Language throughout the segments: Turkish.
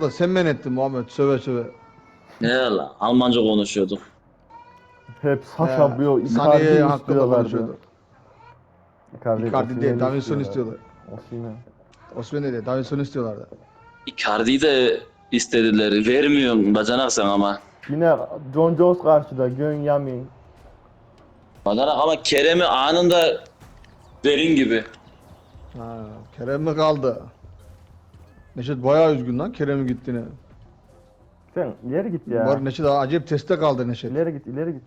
da sen men ettin Muhammed söve söve. Ne la? Almanca konuşuyorduk. Hep Sasha Bio, Icardi hakkında istiyorlardı. konuşuyordu. Icardi, Icardi değil Davinson istiyorlar. Osimhen. Osman değil Davinson istiyorlardı. Icardi'yi de istediler. Vermiyorum bacanak sen ama. Yine John Jones karşıda, Gön Yamin. Bacanak ama Kerem'i anında verin gibi. Ha, Kerem mi kaldı? Neşet bayağı üzgün lan Kerem'in gittiğine. Sen ileri git ya. Var Neşet acayip teste kaldı Neşet. İleri git, ileri git.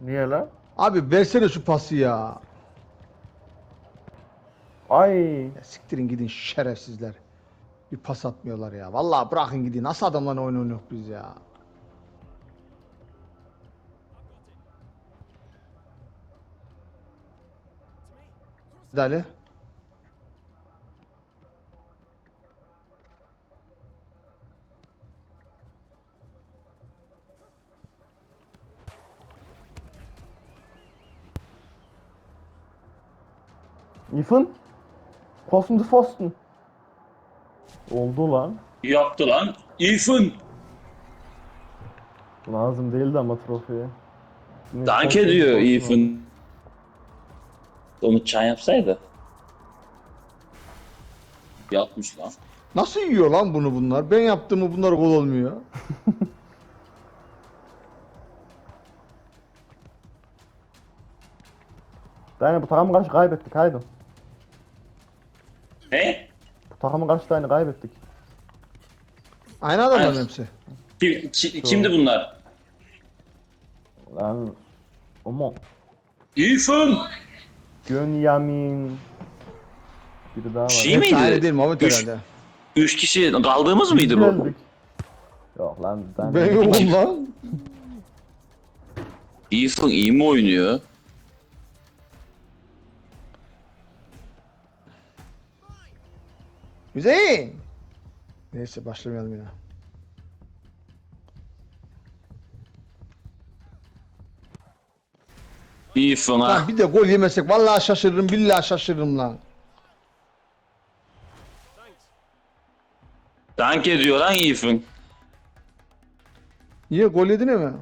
Niye lan? Abi versene şu pası ya. Ay. ya. Siktirin gidin şerefsizler. Bir pas atmıyorlar ya. Vallahi bırakın gidin. Nasıl adamlarla oyun oynuyoruz biz ya. Ethan. Posten to Pfosten. Oldu lan. Yaptı lan. Ethan. Lazım değildi ama trofiye. Yine Dank Posten to ediyor Pfosten oldu. Ethan. Umut Can yapsaydı. Yapmış lan. Nasıl yiyor lan bunu bunlar? Ben yaptığımı bunlar gol olmuyor. Yani bu takımı karşı kaybettik haydi. Ne? Bu takımı karşı da aynı kaybettik. Aynı adamların Aynen. hepsi. Kim, ki- kimdi bunlar? Lan ama Ethan. Gön Yamin. Biri daha var. Şey miydi? değil Muhammed Üç- herhalde. Üç kişi kaldığımız mıydı bu? Geldik. Yok lan bizden. Ben yokum lan. Ethan iyi mi oynuyor? Hüseyin. Neyse başlamayalım yine. Ethan ha. Lan bir de gol yemesek vallahi şaşırırım billahi şaşırırım lan. Dank ediyor lan Ethan. Niye gol yedin mi?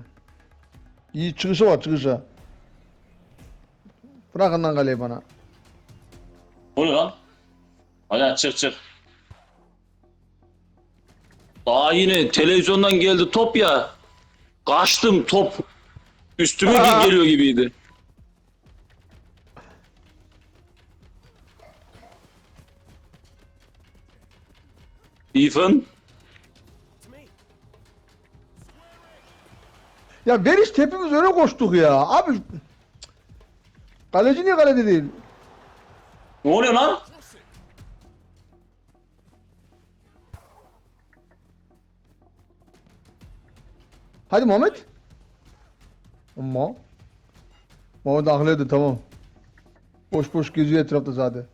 İyi çıkışı var çıkışı. Bırakın lan kaleyi bana. O ne lan? Hadi çık çık. Daha yine televizyondan geldi top ya. Kaçtım top. Üstüme Aa. geliyor gibiydi. Ethan. Ya Beriş hepimiz öne koştuk ya. Abi Kaleci niye kalede değil? Ne oluyor lan? Hadi Muhammed. Ama. Muhammed aklıydı tamam. Boş boş geziyor etrafta zaten.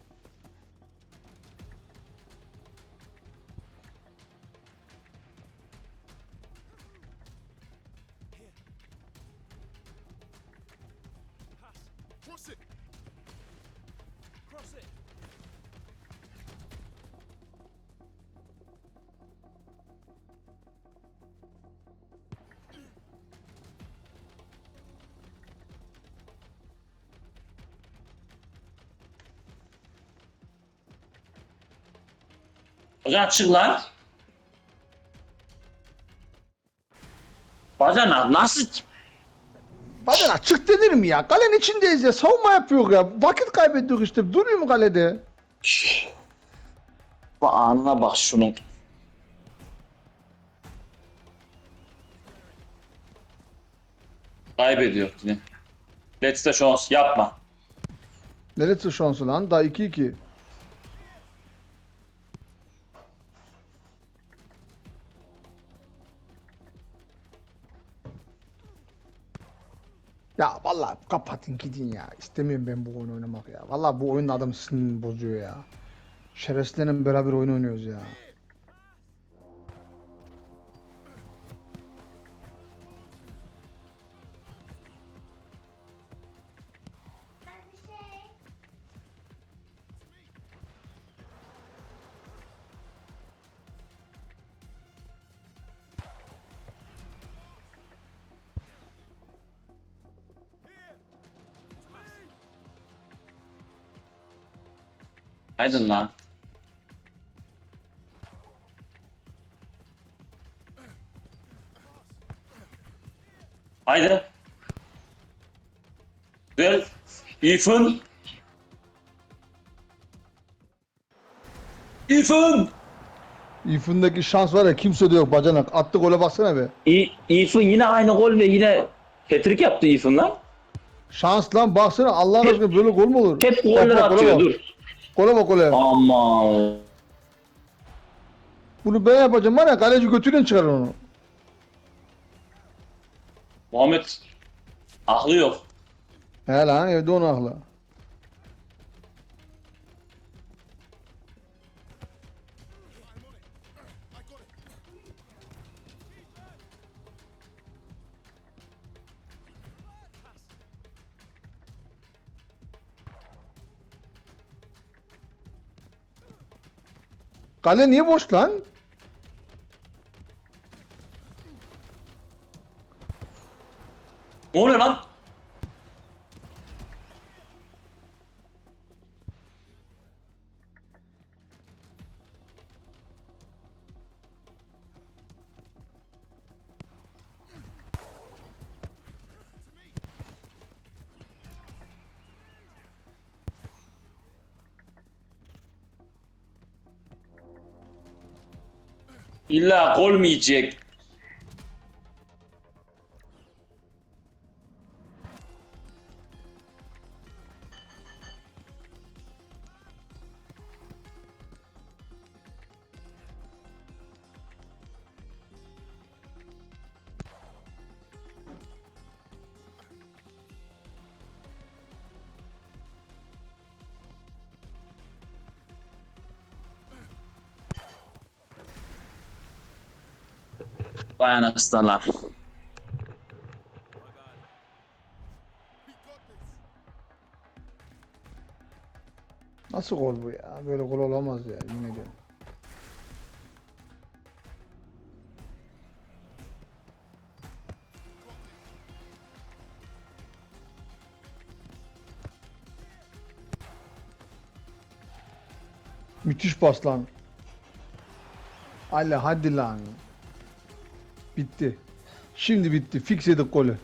Lan. Bacana nasıl? Badana çık denir mi ya? Kalenin içindeyiz ya. Savunma yapıyor ya. Vakit kaybediyoruz işte. Duruyor mu kalede? Şş. Bu anına bak şunun. Kaybediyor yine. Let's de şans yapma. Neresi şansı lan? Daha 2-2. Ya vallahi kapatın gidin ya. İstemiyorum ben bu oyunu oynamak ya. Vallahi bu oyun adam sinirini bozuyor ya. Şerefsizlerle beraber oyun oynuyoruz ya. Aydın lan. Haydi. Güzel. Ethan. Ethan. İfun'daki şans var ya kimse de yok bacanak. Attı gole baksana be. Ethan yine aynı gol ve yine hat-trick yaptı Ethan lan. Şans lan baksana Allah'ın aşkına böyle gol mü olur? Hep goller atıyor dur. Gole bak gole. Ama Bunu ben yapacağım var ya kaleci götüyle çıkar onu. Muhammed aklı yok. He lan evde onu akla. Kale niye boş lan? Ne lan? İlla gol mü? Vay anasını Nasıl gol bu ya? Böyle gol olamaz ya yemin ediyorum. Müthiş pas lan. Ali hadi lan. Bitti. Şimdi bitti. Fix yedik golü.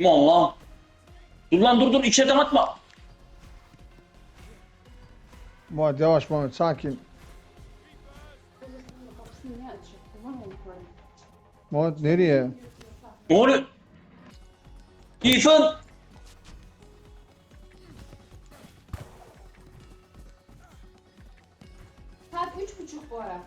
Aman lan. Dur lan dur dur içeriden atma. Muhammed yavaş Muhammed sakin. Muhammed nereye? Ne oluyor? İrfan. Ara.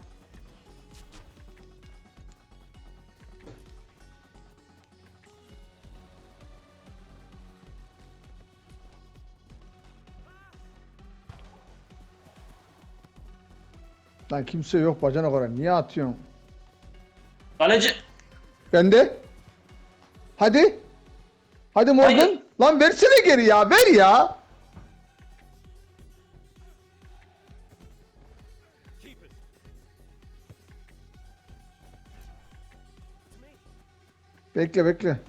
Lan kimse yok bacana kadar. Niye atıyorsun? Kaleci. Bende. Hadi. Hadi Morgan. Haydi. Lan versene geri ya. Ver ya. Bekle bekle.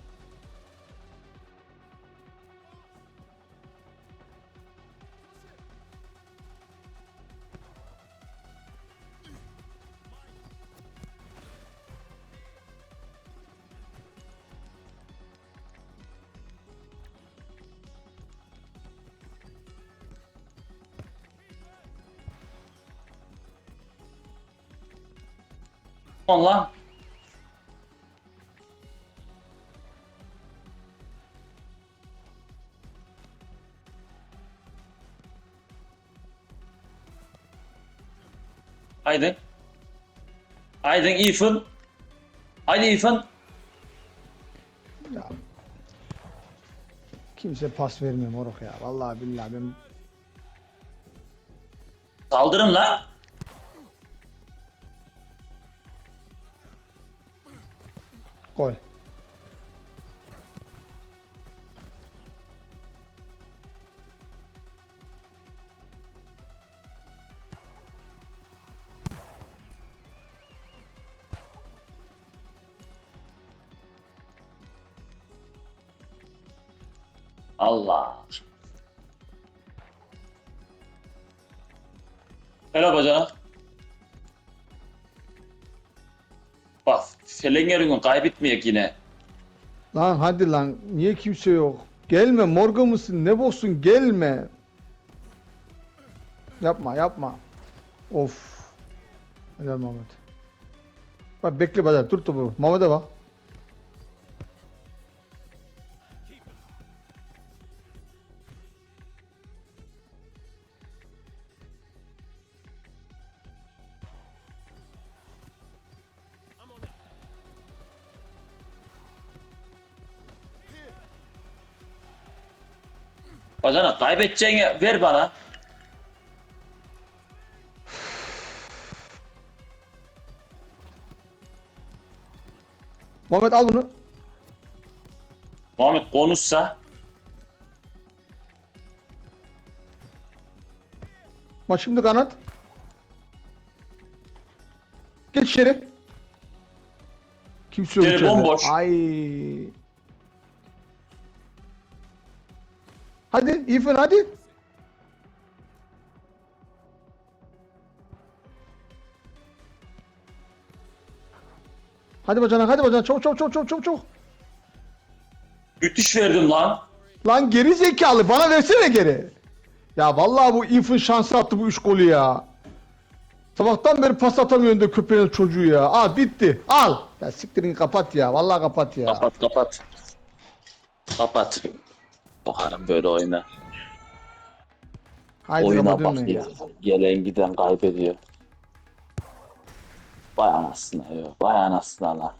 Aman Haydi. Haydi İrfan. Haydi İrfan. Ya. Kimse pas vermiyor moruk ya. Vallahi billahi ben Saldırın lan. gol. Allah. Hele bacana. Bak Felenger'in kaybetmeyek yine. Lan hadi lan niye kimse yok? Gelme morga mısın ne boksun gelme. Yapma yapma. Of. Helal Mehmet. Bak bekle bacak dur topu. Mehmet'e bak. Kaybedeceğini ver bana. Mehmet al bunu. Muhammed konuşsa. Bak şimdi kanat. Geç içeri. Kimse yok İçeri içeride. bomboş. Ay. Hadi İrfan hadi. Hadi bacana hadi bacana çabuk çabuk çabuk çabuk çabuk çabuk. Müthiş verdim lan. Lan geri zekalı bana versene geri. Ya vallahi bu İrfan şansı attı bu üç golü ya. Sabahtan beri pas atamıyor önde köpeğin çocuğu ya. Al bitti. Al. Ya siktirin kapat ya. Vallahi kapat ya. Kapat kapat. Kapat. Bakarım böyle oyuna. Haydi Oyuna bak ya. Gelen giden kaybediyor. Vay anasını ya. Vay anasını lan.